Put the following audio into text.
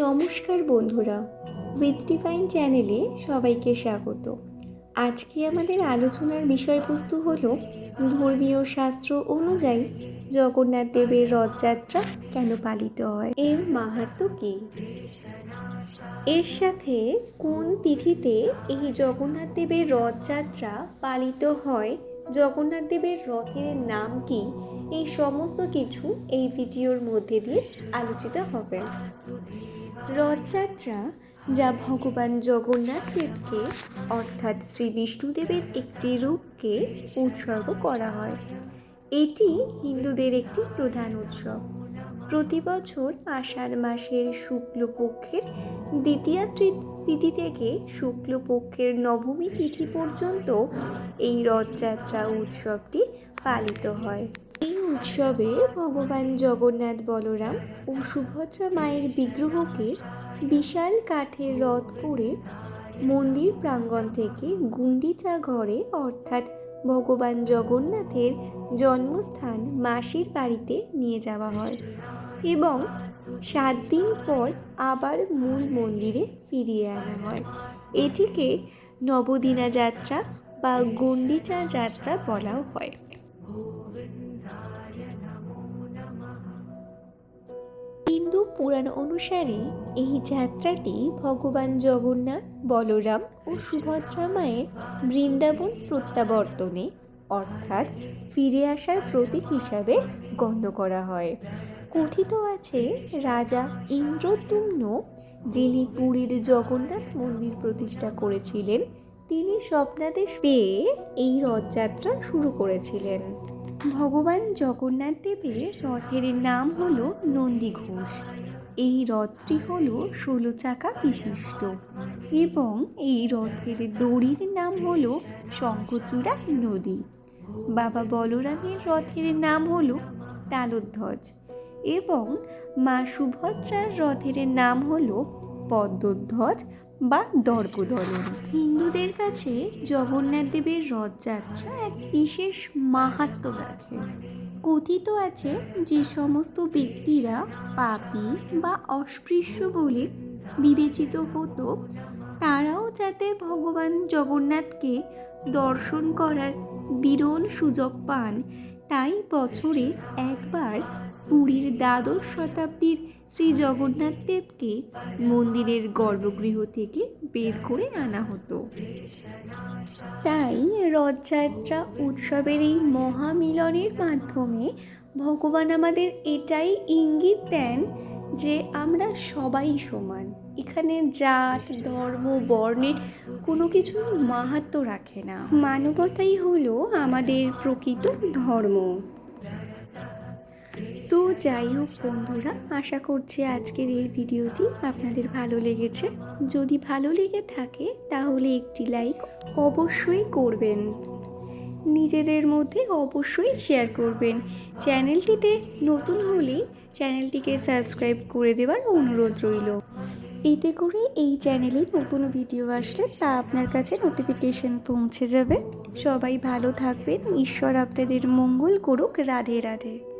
নমস্কার বন্ধুরা with define চ্যানেলে সবাইকে স্বাগত। আজকে আমাদের আলোচনার বিষয়বস্তু হলো ধর্মীয় শাস্ত্র অনুযায়ী জগন্নাথ দেবের রথযাত্রা কেন পালিত হয়, এর মাহাত্ম্য কী? এর সাথে কোন তিথিতে এই জগন্নাথ দেবের রথযাত্রা পালিত হয়, জগন্নাথ দেবের রথের নাম কি, এই সমস্ত কিছু এই ভিডিওর মধ্যে দিয়ে আলোচিত হবে। রথযাত্রা যা ভগবান জগন্নাথ দেবকে, অর্থাৎ শ্রী বিষ্ণুদেবের একটি রূপকে উৎসর্গ করা হয়। এটি হিন্দুদের একটি প্রধান উৎসব। প্রতি বছর আষাঢ় মাসের শুক্লপক্ষের দ্বিতীয়া তিথি থেকে শুক্লপক্ষের নবমী তিথি পর্যন্ত এই রথযাত্রা উৎসবটি পালিত হয়। উৎসবে ভগবান জগন্নাথ বলরাম ও সুভদ্রা মায়ের বিগ্রহকে বিশাল কাঠের রথ করে মন্দির প্রাঙ্গণ থেকে গুন্ডিচা ঘরে, অর্থাৎ ভগবান জগন্নাথের জন্মস্থান মাসির বাড়িতে নিয়ে যাওয়া হয় এবং সাত দিন পর আবার মূল মন্দিরে ফিরিয়ে আনা হয়। এটিকে নবদিনা যাত্রা বা গুন্ডিচা যাত্রা বলাও হয়। হিন্দু পুরাণ অনুসারে এই যাত্রাটি ভগবান জগন্নাথ, বলরাম ও সুভদ্রা মায়ের বৃন্দাবন প্রত্যাবর্তনে, অর্থাৎ ফিরে আসার প্রতীক হিসাবে গণ্য করা হয়। কথিত আছে, রাজা ইন্দ্রদুম্ন যিনি পুরীর জগন্নাথ মন্দির প্রতিষ্ঠা করেছিলেন, তিনি স্বপ্নাদেশ পেয়ে এই রথযাত্রা শুরু করেছিলেন। ভগবান জগন্নাথ দেবের রথের নাম হলো নন্দী ঘোষ। এই রথটি হলো ষোলো চাকা বিশিষ্ট এবং এই রথের দড়ির নাম হলো শঙ্খচূড়া নদী। বাবা বলরামের রথের নাম হলো তালোধ্বজ এবং মা সুভদ্রার রথের নাম হলো পদ্মধ্বজ বা দর্পদলন হিন্দুদের কাছে জগন্নাথ দেবের রথযাত্রা এক বিশেষ মাহাত্ম্য রাখে। কথিত আছে যে সমস্ত ব্যক্তিরা পাপী বা অস্পৃশ্য বলে বিবেচিত হতো, তারাও যাতে ভগবান জগন্নাথকে দর্শন করার বিরল সুযোগ পান, তাই বছরে একবার পুরীর দ্বাদশ শতাব্দীর শ্রী জগন্নাথ দেবকে মন্দিরের গর্ভগৃহ থেকে বের করে আনা হতো। তাই রথযাত্রা উৎসবের এই মহামিলনের মাধ্যমে ভগবান আমাদের এটাই ইঙ্গিত দেন যে আমরা সবাই সমান। এখানে জাত, ধর্ম, বর্ণের কোনো কিছু মাহাত্ম্য রাখে না। মানবতাই হলো আমাদের প্রকৃত ধর্ম। যাই হোক, বন্ধুরা, আশা করছি আজকের এই ভিডিওটি আপনাদের ভালো লেগেছে। যদি ভালো লেগে থাকে, তাহলে একটি লাইক অবশ্যই করবেন। নিজেদের মধ্যে অবশ্যই শেয়ার করবেন। চ্যানেলটিতে নতুন হলে চ্যানেলটিকে সাবস্ক্রাইব করে দেওয়ার অনুরোধ রইল। এতে করে এই চ্যানেলে নতুন ভিডিও আসলে তা আপনার কাছে নোটিফিকেশন পৌঁছে যাবে। সবাই ভালো থাকবেন। ঈশ্বর আপনাদের মঙ্গল করুক। রাধে রাধে।